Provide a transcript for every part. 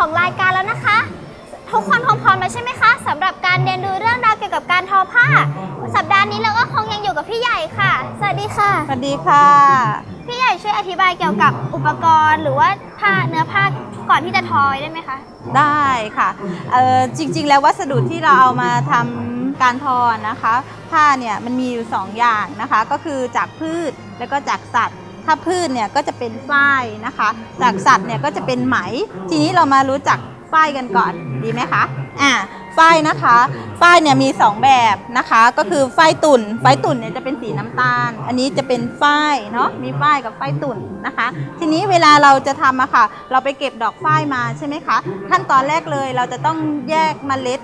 ของรายการแล้วนะคะ ทุกคนคงพร้อมแล้วใช่ไหมคะสำหรับการเรียนรู้เรื่องราวเกี่ยวกับการทอผ้า สัปดาห์นี้เราก็คงยังอยู่กับพี่ใหญ่ค่ะ สวัสดีค่ะ สวัสดีค่ะ พี่ใหญ่ช่วยอธิบายเกี่ยวกับอุปกรณ์ หรือว่าผ้าเนื้อผ้าก่อนที่จะทอยได้ไหมคะ ได้ค่ะจริง ๆ แล้ววัสดุที่เราเอามาทำการทอนะคะ ผ้าเนี่ยมันมีอยู่สองอย่างนะคะ ก็คือจากพืชแล้วก็จากสัตว์ ถ้าพืชเนี่ยก็จะเป็นฝ้ายนะคะจากสัตว์เนี่ยก็จะเป็นไหม ทีนี้เรามารู้จักฝ้ายกันก่อนดีไหมคะอ่าฝ้ายนะคะฝ้ายเนี่ยมี 2 แบบนะคะ ก็คือฝ้ายตุ่นฝ้ายตุ่นเนี่ยจะเป็นสีน้ำตาล อันนี้จะเป็นฝ้ายเนาะมีฝ้ายกับฝ้ายตุ่นนะคะ ทีนี้เวลาเราจะทำอะค่ะ เราไปเก็บดอกฝ้ายมาใช่ไหมคะขั้นตอนแรกเลยเราจะต้องแยกเมล็ด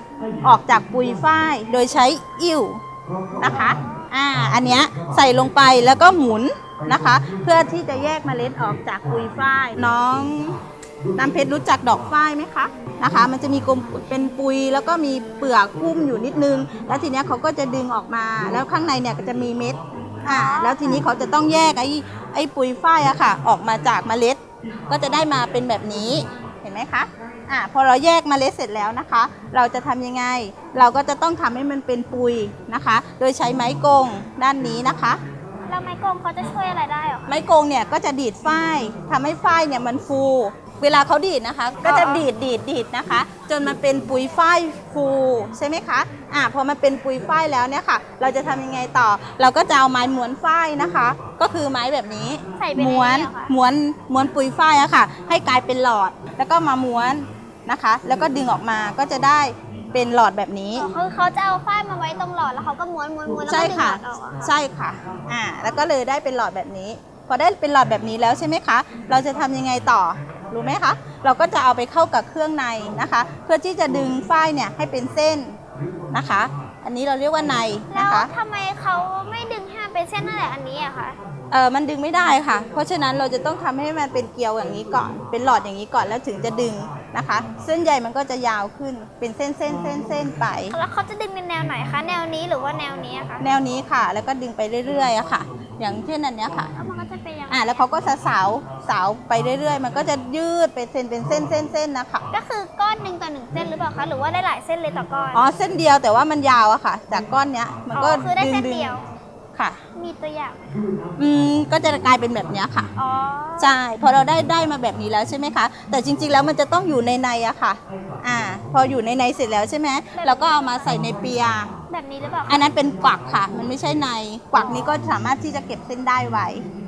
ออกจากปุยฝ้ายโดยใช้อิ่ว นะคะ อ่า อันเนี้ยใส่ลงไปแล้วก็หมุนนะคะ เพื่อที่จะแยกเมล็ดออกจากปุยฝ้าย น้องน้ำเพชรรู้จักดอกฝ้ายไหมคะนะคะ มันจะมีกลมเป็นปุยแล้วก็มีเปลือกหุ้มอยู่นิดนึง แล้วทีเนี้ยเขาก็จะดึงออกมา แล้วข้างในเนี่ยก็จะมีเม็ดอ่าแล้วทีนี้เขาจะต้องแยกไอ้ไอ้ปุยฝ้ายอะค่ะ ออกมาจากเมล็ด ก็จะได้มาเป็นแบบนี้ ไหมคะอ่าพอเราแยกเมล็ดเสร็จแล้วนะคะ เราจะทำยังไง เราก็จะต้องทำให้มันเป็นปุยนะคะ โดยใช้ไม้กงด้านนี้นะคะแล้วไม้กลมเขาจะช่วยอะไรได้เหรอคะไม้กงเนี่ยก็จะดีดฝ้ายทำให้ฝ้ายเนี่ยมันฟู เวลาเขาดีดนะคะ ก็จะดีดดีดดีดนะคะ จนมันเป็นปุยฝ้ายฟูใช่ไหมคะอ่าพอมันเป็นปุยฝ้ายแล้วเนี่ยค่ะ เราจะทำยังไงต่อ เราก็จะเอาไม้ม้วนฝ้ายนะคะ ก็คือไม้แบบนี้ใส่ไปในม้วนนี้เหรอคะม้วนม้วนปุยฝ้ายอะค่ะ ให้กลายเป็นหลอดแล้วก็มาม้วนนะคะ แล้วก็ดึงออกมาก็จะได้เป็นหลอดแบบนี้อ๋อคือเขาจะเอาฝ้ายมาไว้ตรงหลอดแล้วเขาก็ม้วนม้วนม้วนแล้วใช่ก็ดึงหลค่ะอดออกอะใช่ค่ะอ่าแล้วก็เลยได้เป็นหลอดแบบนี้ พอได้เป็นหลอดแบบนี้แล้วใช่ไหมคะ เราจะทำยังไงต่อ รู้ไหมคะ เราก็จะเอาไปเข้ากับเครื่องในนะคะ เพื่อที่จะดึงฝ้ายเนี่ยให้เป็นเส้นนะคะ อันนี้เราเรียกว่าในแล้นะวคะทำไมเขาไม่ดึงให้มันเป็นเส้นนั่นแหละอันนี้อะคะเออมันดึงไม่ได้ค่ะ เพราะฉะนั้นเราจะต้องทำให้มันเป็นเกลียวอย่างนี้ก่อน เป็นหลอดอย่างนี้ก่อนแล้วถึงจะดึงนะคะ เส้นใยมันก็จะยาวขึ้นเป็นเส้นเส้นเส้นเส้นไป แล้วเขาจะดึงในแนวไหนคะ แนวนี้หรือว่าแนวนี้อะคะแนวนี้ค่ะ แล้วก็ดึงไปเรื่อยๆอะค่ะ อย่างเช่นอันเนี้ยค่ะแล้วมันก็ จะเป็นยังไงอ่าแล้วเขาก็จะสาวสาวไปเรื่อยๆ มันก็จะยืดเป็นเส้นเป็นเส้นเส้นเส้นนะคะ ก็คือก้อนหนึ่งต่อหนึ่งเส้นหรือเปล่าคะหรือว่าได้หลายเส้นเลยต่อก้อนอ๋อเส้นเดียวแต่ว่ามันยาวอะค่ะ จากก้อนเนี้ยมันก็อ๋อคือได้ดึงเส้นดึงเดียวค่ะ มีตัวอย่างไหมอืมก็จะกลายเป็นแบบเนี้ยค่ะอ๋อใช่พอเราได้ได้มาแบบนี้แล้วใช่ไหมคะ แต่จริงๆแล้วมันจะต้องอยู่ในในอะค่ะ อ่า พออยู่ในในเสร็จแล้วใช่ไหมเราก็เอามาใส่ในเปีย แบบนี้หรือเปล่าคะอันนั้นเป็นกวักค่ะ มันไม่ใช่ในกวักนี้ก็สามารถที่จะเก็บเส้นได้ไว้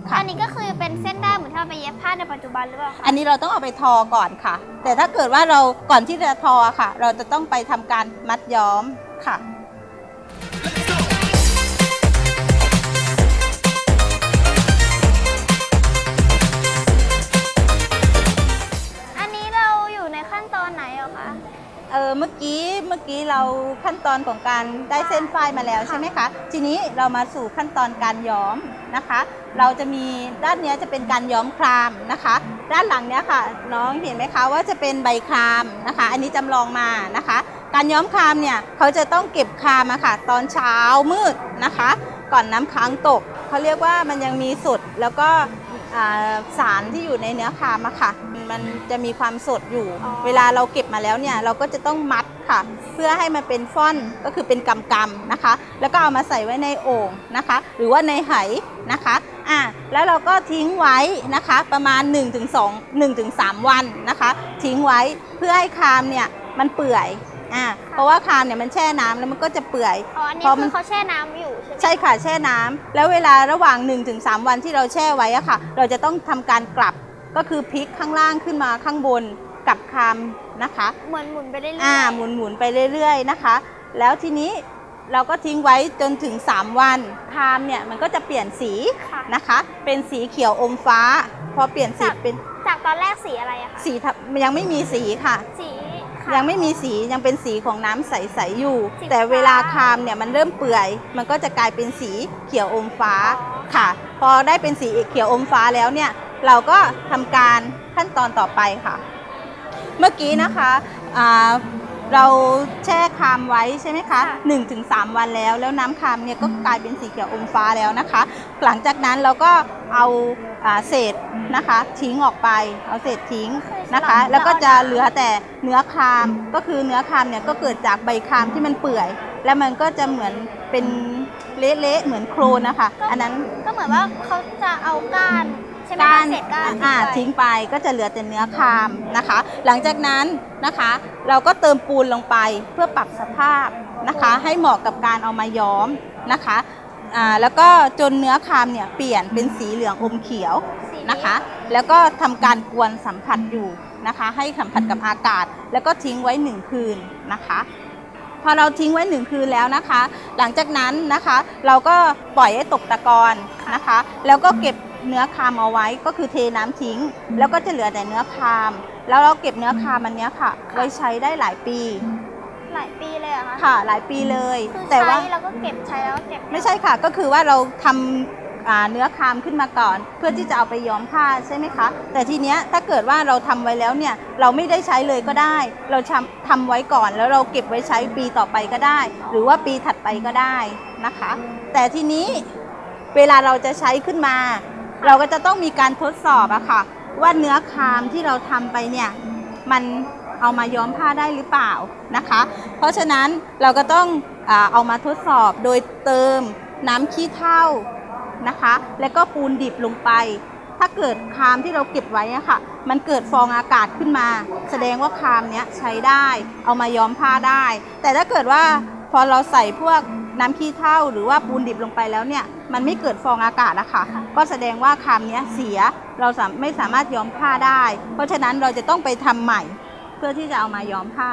ค่ะอันนี้ก็คือเป็นเส้นได้เหมือนที่เราไปเย็บผ้าในปัจจุบันหรือเปล่าคะอันนี้เราต้องเอาไปทอก่อนค่ะ แต่ถ้าเกิดว่าเราก่อนที่จะทอค่ะ เราจะต้องไปทำการมัดย้อมค่ะ ออเมื่อกี้เมื่อกี้เราขั้นตอนของการได้เส้นฝ้ายมาแล้วใช่ไหมคะ ทีนี้เรามาสู่ขั้นตอนการย้อมนะคะ เราจะมีด้านเนี้ยจะเป็นการย้อมครามนะคะ ด้านหลังเนี้ยค่ะ น้องเห็นไหมคะว่าจะเป็นใบครามนะคะ อันนี้จำลองมานะคะ การย้อมครามเนี่ยเขาจะต้องเก็บครามอะค่ะ ตอนเช้ามืดนะคะ ก่อนน้ำค้างตกเขาเรียกว่ามันยังมีสดแล้วก็อ่าสารที่อยู่ในเนื้อครามอะค่ะ มันจะมีความสดอยู่ อ๋อ เวลาเราเก็บมาแล้วเนี่ยเราก็จะต้องมัดค่ะ เพื่อให้มันเป็นฟ่อนก็คือเป็นกำกำๆนะคะ แล้วก็เอามาใส่ไว้ในโอ่งนะคะ หรือว่าในไหนะคะอะแล้วเราก็ทิ้งไว้นะคะประมาณ 1-2 1-3 วันนะคะ ทิ้งไว้เพื่อให้คามเนี่ยมันเปื่อยอะเพราะว่าคามเนี่ยมันแช่น้ำแล้วมันก็จะเปื่อย อ๋อ อันนี้พอมัคืน อเขาแช่น้ำอยู่ใช่ไหมใช่ค่ะแช่น้ำแล้วเวลาระหว่าง 1-3 วันที่เราแช่ไว้อะค่ะ เราจะต้องทำการกลับ ก็คือพลิกข้างล่างขึ้นมาข้างบนกลับคามนะคะ เหมือนหมุนไปเรื่อยๆอ่าหมุนหมุนๆไปเรื่อยๆนะคะ แล้วทีนี้เราก็ทิ้งไว้จนถึง 3 วันคามเนี่ยมันก็จะเปลี่ยนสีค่ะนะคะ เป็นสีเขียวอมฟ้า พอเปลี่ยนสีเป็นจากตอนแรกสีอะไรอะคะสีทับยังไม่มีสีค่ะ สีขาวยังไม่มีสียังเป็นสีของน้ำใสๆอยู่ สีแต่เวลาฟ้าคามเนี่ยมันเริ่มเปื่อย มันก็จะกลายเป็นสีเขียวอมฟ้าอ๋อ ค่ะ พอได้เป็นสีเขียวอมฟ้าแล้วเนี่ย เราก็ทำการขั้นตอนต่อไปค่ะ เมื่อกี้นะคะอ่าเราแช่คามไว้ใช่ไหมคะค่ะ1-3 วันแล้ว แล้วน้ำคามเนี่ยก็กลายเป็นสีเขียวอมฟ้าแล้วนะคะ หลังจากนั้นเราก็เอาอ่าเศษนะคะทิ้งออกไป เอาเศษทิ้งนะคะ แล้วก็จะเหลือแต่เนื้อคามก็คือเนื้อคามเนี่ยก็เกิดจากใบคามที่มันเปื่อย แล้วมันก็จะเหมือนเป็นเละๆเหมือนโครนนะคะก็อันนั้นก็เหมือนว่าเขาจะเอาก้าน ใช่ไหมก้าคะนเศษก้านอ่าไปทิ้งไปก็จะเหลือแต่เนื้อคามนะคะ หลังจากนั้นนะคะ เราก็เติมปูนลงไปเพื่อปรับสภาพนะคะ ให้เหมาะกับการเอามาย้อมนะคะอ่าแล้วก็จนเนื้อคามเนี่ยเปลี่ยนเป็นสีเหลืองอมเขียวสีนะคะ แล้วก็ทำการกวนสัมผัสอยู่นะคะ ให้สัมผัสกับอากาศ แล้วก็ทิ้งไว้หนึ่งคืนนะคะพอเราทิ้งไว้หนึ่งคืนแล้วนะคะ หลังจากนั้นนะคะ เราก็ปล่อยให้ตกตะกอนนะคะ แล้วก็เก็บ เนื้อคามเอาไว้ก็คือเทน้ำทิ้ง แล้วก็จะเหลือแต่เนื้อคาม แล้วเราเก็บเนื้อคามอันเนี้ยค่ะ ไว้ใช้ได้หลายปีหลายปีเลยเหรอคะค่ะหลายปีเลย คือแต่ใช้ว่า แล้วก็เก็บใช้แล้วก็เก็บไม่ใช่ค่ะ ก็คือว่าเราทำอ่าเนื้อคามขึ้นมาก่อน เพื่อที่จะเอาไปย้อมผ้าใช่ไหมคะ แต่ทีเนี้ยถ้าเกิดว่าเราทำไว้แล้วเนี่ยเราไม่ได้ใช้เลยก็ได้ เราทำทำไว้ก่อนแล้วเราเก็บไว้ใช้ปีต่อไปก็ได้ หรือว่าปีถัดไปก็ได้นะคะ แต่ทีนี้เวลาเราจะใช้ขึ้นมา เราก็จะต้องมีการทดสอบอะค่ะ ว่าเนื้อคามที่เราทำไปเนี่ยมันเอามาย้อมผ้าได้หรือเปล่านะคะ เพราะฉะนั้นเราก็ต้องเอามาทดสอบโดยเติมน้ำขี้เถ้านะคะ แล้วก็ปูนดิบลงไป ถ้าเกิดคามที่เราเก็บไว้อะค่ะ มันเกิดฟองอากาศขึ้นมา แสดงว่าคามเนี้ยใช้ได้ เอามาย้อมผ้าได้ แต่ถ้าเกิดว่าพอเราใส่พวก น้ำขี้เถ้าหรือว่าปูนดิบลงไปแล้วเนี่ยมันไม่เกิดฟองอากาศนะคะก็แสดงว่าคามนี้เสียเราไม่สามารถย้อมผ้าได้ เพราะฉะนั้นเราจะต้องไปทำใหม่ เพื่อที่จะเอามาย้อมผ้า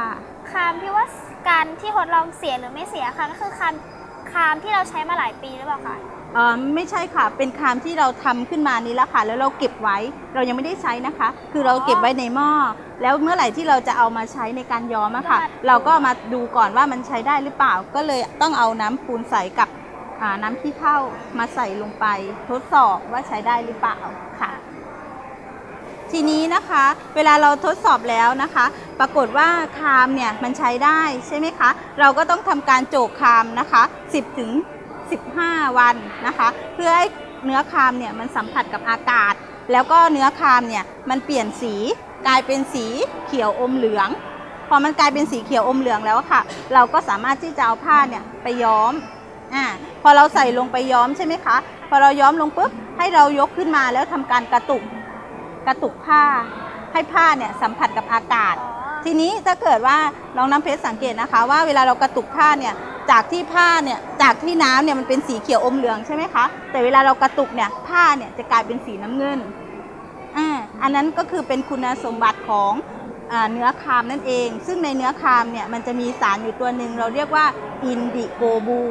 คามที่ว่าการที่ทดลองเสียหรือไม่เสียค่ะก็คือคามคามที่เราใช้มาหลายปีหรือเปล่าคะ ไม่ใช่ค่ะ เป็นคามที่เราทำขึ้นมานี้แล้วค่ะ แล้วเราเก็บไว้ เรายังไม่ได้ใช้นะคะ คือเราเก็บไว้ในหม้อ แล้วเมื่อไหร่ที่เราจะเอามาใช้ในการย้อมอะค่ะ เราก็มาดูก่อนว่ามันใช้ได้หรือเปล่า ก็เลยต้องเอาน้ำปูนใสกับอ่าน้ำขี้เถ้ามาใส่ลงไป ทดสอบว่าใช้ได้หรือเปล่าค่ะ ทีนี้นะคะ เวลาเราทดสอบแล้วนะคะ ปรากฏว่าคามเนี่ยมันใช้ได้ใช่ไหมคะ เราก็ต้องทำการโจกคามนะคะ 10ถึง15 วัน นะคะ เพื่อให้เนื้อคามเนี่ยมันสัมผัสกับอากาศ แล้วก็เนื้อคามเนี่ยมันเปลี่ยนสีกลายเป็นสีเขียวอมเหลือง พอมันกลายเป็นสีเขียวอมเหลืองแล้วอะค่ะ เราก็สามารถที่จะเอาผ้าเนี่ยไปย้อมอ่าพอเราใส่ลงไปย้อมใช่ไหมคะ พอเราย้อมลงปุ๊บให้เรายกขึ้นมาแล้วทำการกระตุกกระตุกผ้า ให้ผ้าเนี่ยสัมผัสกับอากาศอ๋อทีนี้ถ้าเกิดว่าน้องน้ำเพชรสังเกตนะคะ ว่าเวลาเรากระตุกผ้าเนี่ย จากที่ผ้าเนี่ยจากที่น้ำเนี่ยมันเป็นสีเขียวอมเหลืองใช่ไหมคะ แต่เวลาเรากระตุกเนี่ยผ้าเนี่ยจะกลายเป็นสีน้ำเงินอ่าอันนั้นก็คือเป็นคุณสมบัติของอเนื้อคามนั่นเอง ซึ่งในเนื้อคามเนี่ยมันจะมีสารอยู่ตัวหนึ่งเราเรียกว่าอินดิโกบู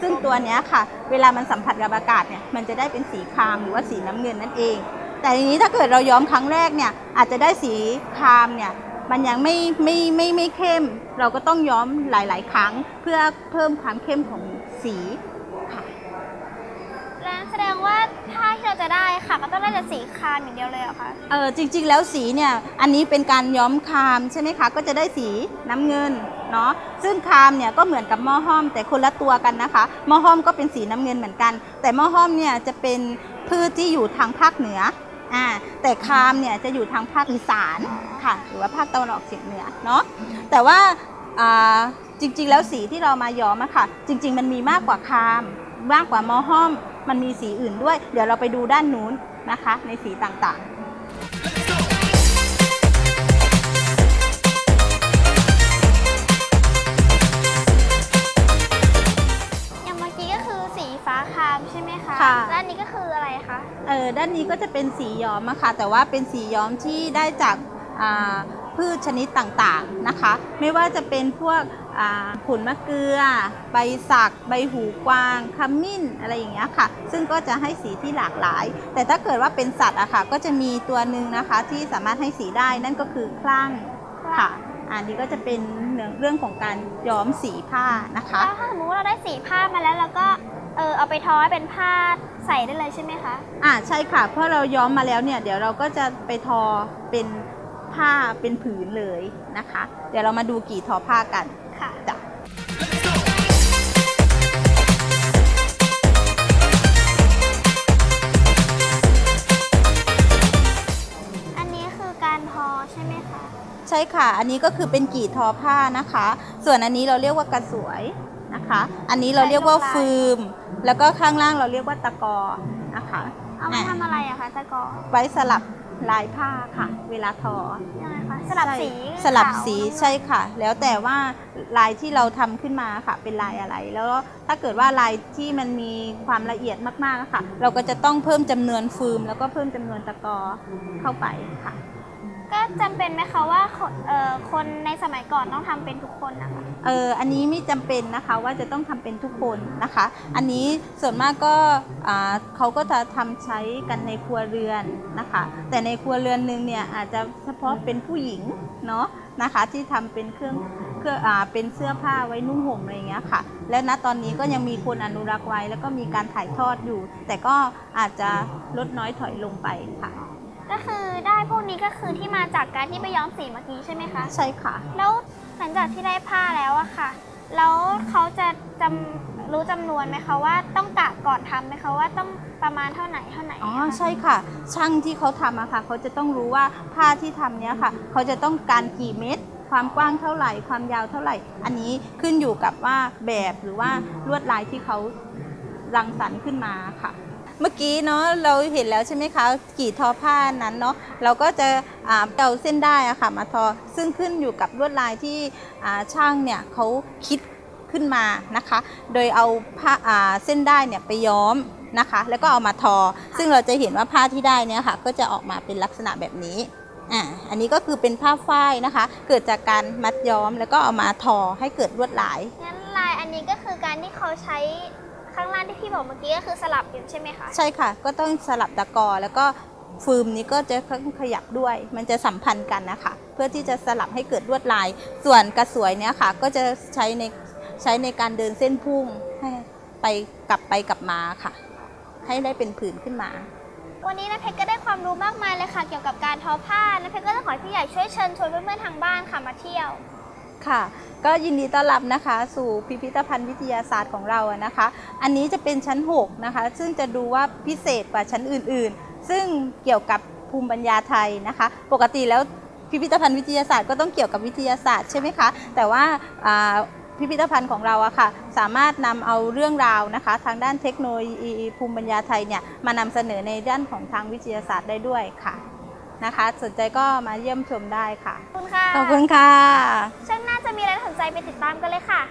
ซึ่งตัวนี้ค่ะ เวลามันสัมผัสกับอากาศเนี่ยมันจะได้เป็นสีคามหรือว่าสีน้ำเงินนั่นเอง แต่ทีนี้ถ้าเกิดเราย้อมครั้งแรกเนี่ยอาจจะได้สีคามเนี่ย มันยังไม่ไม่ไม่ไม่เข้ม เราก็ต้องย้อมหลาย ๆ ครั้งเพื่อเพิ่มความเข้มของสีค่ะแล้วแสดงว่าผ้าที่เราจะได้ค่ะก็ต้องได้แต่สีคามอย่างเดียวเลยเหรอคะเออจริง ๆ แล้วสีเนี่ยอันนี้เป็นการย้อมครามใช่ไหมคะก็จะได้สีน้ำเงินเนาะซึ่งครามเนี่ยก็เหมือนกับหม้อห้อม แต่คนละตัวกันนะคะหม้อห้อมก็เป็นสีน้ำเงินเหมือนกัน แต่หม้อห้อมเนี่ยจะเป็นพืชที่อยู่ทางภาคเหนือ อ่าแต่คามเนี่ยจะอยู่ทางภาคอีสานค่ะ หรือว่าภาคตะวันออกเฉียงเหนือเนาะแต่ว่าอ่าจริง ๆ แล้วสีที่เรามาย้อมอะค่ะ จริง ๆ มันมีมากกว่าคามมากกว่ามอห้อม มันมีสีอื่นด้วย เดี๋ยวเราไปดูด้านนู้นนะคะ ในสีต่างๆ ออด้านนี้ก็จะเป็นสีย้อมอะค่ะแต่ว่าเป็นสีย้อมที่ได้จากาพืชชนิดต่างๆนะคะ ไม่ว่าจะเป็นพวกอ่าผลมะเกลือ ใบสัก ใบหูกวางขมิ้นอะไรอย่างเงี้ยค่ะ ซึ่งก็จะให้สีที่หลากหลาย แต่ถ้าเกิดว่าเป็นสัตว์อะค่ะก็จะมีตัวหนึ่งนะคะที่สามารถให้สีได้นั่นก็คือคลั่งค่ะ อันนี้ก็จะเป็นเรื่องของการย้อมสีผ้านะคะถ้าสมมติว่าเราได้สีผ้ามาแล้วเราก็เออเอาไปทอให้เป็นผ้า ใส่ได้เลยใช่ไหมคะ อ่าใช่ค่ะ เพราะเราย้อมมาแล้วเนี่ยเดี๋ยวเราก็จะไปทอเป็นผ้าเป็นผืนเลยนะคะ เดี๋ยวเรามาดูกี่ทอผ้ากันค่ะจ้ะอันนี้คือการทอใช่ไหมคะ ใช่ค่ะ อันนี้ก็คือเป็นกี่ทอผ้านะคะ ส่วนอันนี้เราเรียกว่ากระสวยนะคะ อันนี้เราเรียกว่าฟืม แล้วก็ข้างล่างเราเรียกว่าตะกอนะคะเอามาทำอะไรอะคะตะกอไว้สลับลายผ้าค่ะ เวลาทอยังไงคะสลับสีใช่สลับขาวสีใช่ค่ะ แล้วแต่ว่าลายที่เราทำขึ้นมาค่ะ เป็นลายอะไร แล้วถ้าเกิดว่าลายที่มันมีความละเอียดมากๆค่ะ เราก็จะต้องเพิ่มจำนวนฟืม แล้วก็เพิ่มจำนวนตะกอเข้าไปค่ะ ก็จำเป็นไหมคะว่าคนเอ่อคนในสมัยก่อนต้องทำเป็นทุกคนนะคะ เอออันนี้ไม่จำเป็นนะคะว่าจะต้องทำเป็นทุกคนนะคะ อันนี้ส่วนมากก็อ่าเขาก็จะทำใช้กันในครัวเรือนนะคะ แต่ในครัวเรือนหนึ่งเนี่ยอาจจะเฉพาะเป็นผู้หญิงเนาะนะคะที่ทำเป็นเครื่องเครื่องอ่าเป็นเสื้อผ้าไว้นุ่งห่มอะไรอย่างเงี้ยค่ะ และณตอนนี้ก็ยังมีคนอนุรักษ์ไว้ แล้วก็มีการถ่ายทอดอยู่ แต่ก็อาจจะลดน้อยถอยลงไปค่ะ ก็คือได้พวกนี้ก็คือที่มาจากการที่ไปย้อมสีเมื่อกี้ใช่ไหมคะ ใช่ค่ะ แล้วหลังจากที่ได้ผ้าแล้วอะค่ะ แล้วเขาจะจำรู้จำนวนไหมคะว่าต้องกะก่อนทำไหมคะว่าต้องประมาณเท่าไหนเท่าไหนอ๋ออะคะใช่ค่ะ ช่างที่เขาทำอะค่ะ เขาจะต้องรู้ว่าผ้าที่ทำเนี้ยค่ะ เขาจะต้องการกี่เม็ดความกว้างเท่าไหร่ ความยาวเท่าไหร่ อันนี้ขึ้นอยู่กับว่าแบบหรือว่าลวดลายที่เขารังสรรค์ขึ้นมาค่ะ เมื่อกี้เนาะเราเห็นแล้วใช่ไหมคะกี่ทอผ้านั้นเนาะเราก็จะเอาเส้นได้อะค่ะมาทอซึ่งขึ้นอยู่กับลวดลายที่ช่างเนี่ยเขาคิดขึ้นมานะคะ โดยเอาผ้าเส้นได้เนี่ยไปย้อมนะคะ แล้วก็เอามาทอ ซึ่งเราจะเห็นว่าผ้าที่ได้เนี่ยค่ะ ก็จะออกมาเป็นลักษณะแบบนี้อ่าอันนี้ก็คือเป็นผ้าฝ้ายนะคะ เกิดจากการมัดย้อมแล้วก็เอามาทอให้เกิดลวดลายงั้นลายอันนี้ก็คือการที่เขาใช้ ข้างล่างที่พี่บอกเมื่อกี้ก็คือสลับอยู่ใช่ไหมคะใช่ค่ะ ก็ต้องสลับตะกอแล้วก็ฟืมนี้ก็จะขยับด้วย มันจะสัมพันธ์กันนะคะ เพื่อที่จะสลับให้เกิดลวดลาย ส่วนกระสวยเนี้ยค่ะ ก็จะใช้ในใช้ในการเดินเส้นพุ่งให้ไปกลับไปกลับมาค่ะ ให้ได้เป็นผืนขึ้นมา วันนี้นะเพชรก็ได้ความรู้มากมายเลยค่ะ เกี่ยวกับการทอผ้านะเพชรก็จะขอให้พี่ใหญ่ช่วยเชิญชวนเพื่อนๆทางบ้านค่ะมาเที่ยว ค่ะ ก็ยินดีต้อนรับนะคะสู่พิพิธภัณฑ์วิทยาศาสตร์ของเราอะนะคะ อันนี้จะเป็นชั้น 6 นะคะ ซึ่งจะดูว่าพิเศษกว่าชั้นอื่นๆ ซึ่งเกี่ยวกับภูมิปัญญาไทยนะคะ ปกติแล้วพิพิธภัณฑ์วิทยาศาสตร์ก็ต้องเกี่ยวกับวิทยาศาสตร์ใช่ไหมคะ แต่ว่าอ่าพิพิธภัณฑ์ของเราอะค่ะ สามารถนำเอาเรื่องราวนะคะ ทางด้านเทคโนโลยีภูมิปัญญาไทยเนี่ยมานำเสนอในด้านของทางวิทยาศาสตร์ได้ด้วยค่ะ นะคะ สนใจก็มาเยี่ยมชมได้ค่ะ ขอบคุณค่ะ ขอบคุณค่ะ ช่วงหน้าจะมีอะไรน่าสนใจไปติดตามกันเลยค่ะ